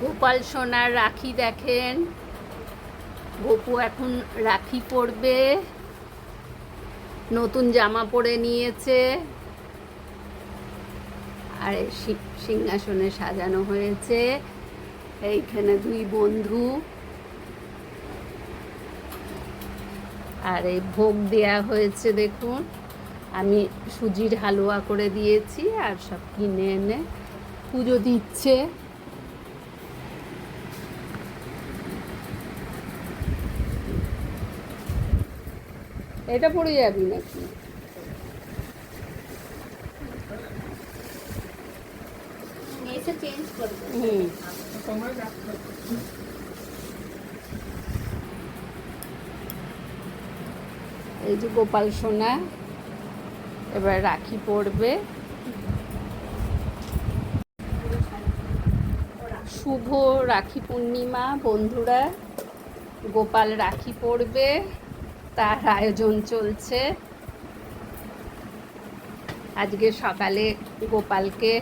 গোপাল সোনার রাখি দেখেন। গোপু এখন রাখি পরবে। নতুন জামা পরে নিয়েছে। আর সিংহাসনে সাজানো হয়েছে। এইখানে দুই বন্ধু। আর এই ভোগ দেয়া হয়েছে দেখুন। আমি সুজির হালুয়া করে দিয়েছি আর সব কিনে এনে পুজো দিচ্ছে। এটা পড়ে যাবি নাকি? হুম। এই যে গোপাল সোনা এবার রাখি পড়বে। শুভ রাখি পূর্ণিমা বন্ধুরা গোপাল রাখি পড়বে। তার আয়োজন চলছে। আজকে সকালে গোপালকে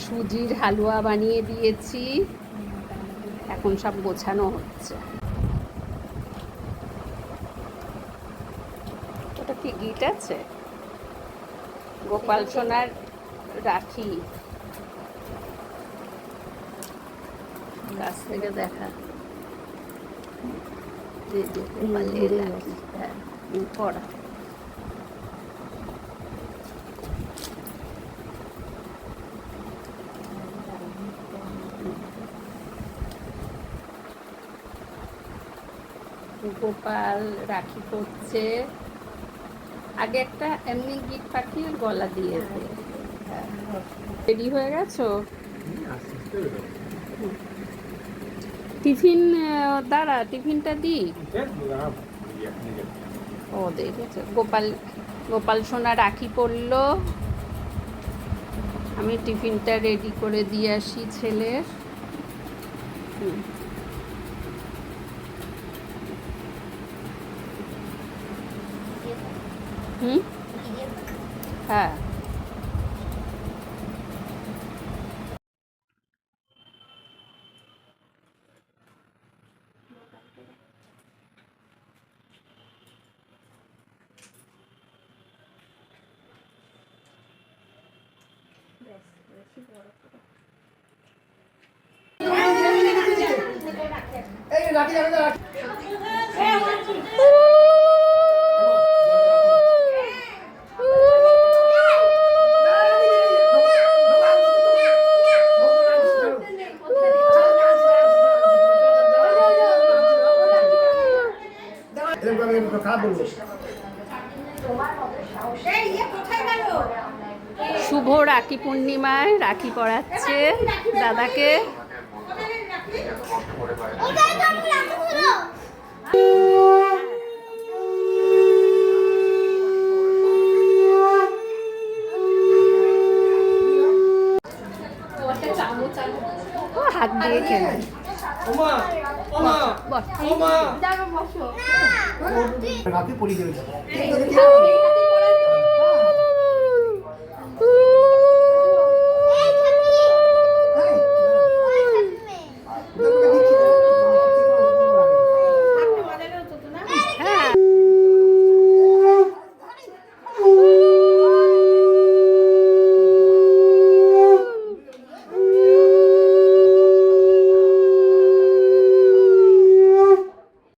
সুজির হালুয়া বানিয়ে দিয়েছি। এখন সব গোছানো হচ্ছে। ওটা কি গিট আছে? গোপাল সোনার রাখি। কাছ থেকে দেখা। রাখি হ্যাঁ হুম, পড়া গোপাল রাখি পড়ছে আগে একটা এমনি গিট পাঠিয়ে গলা দিয়েছে। রেডি হয়ে গেছো? টিফিন দাঁড়া, টিফিনটা দি ও, দেখেছে। গোপাল গোপাল সোনা রাখি পড়ল। আমি টিফিনটা রেডি করে দিয়ে আসি ছেলের। হুম। হুম হ্যাঁ খারাপ বলব শুভ রাখি পূর্ণিমায় রাখি পরাচ্ছে দাদাকে। হাত দিয়ে খেলে। রাতে পড়ি গেছে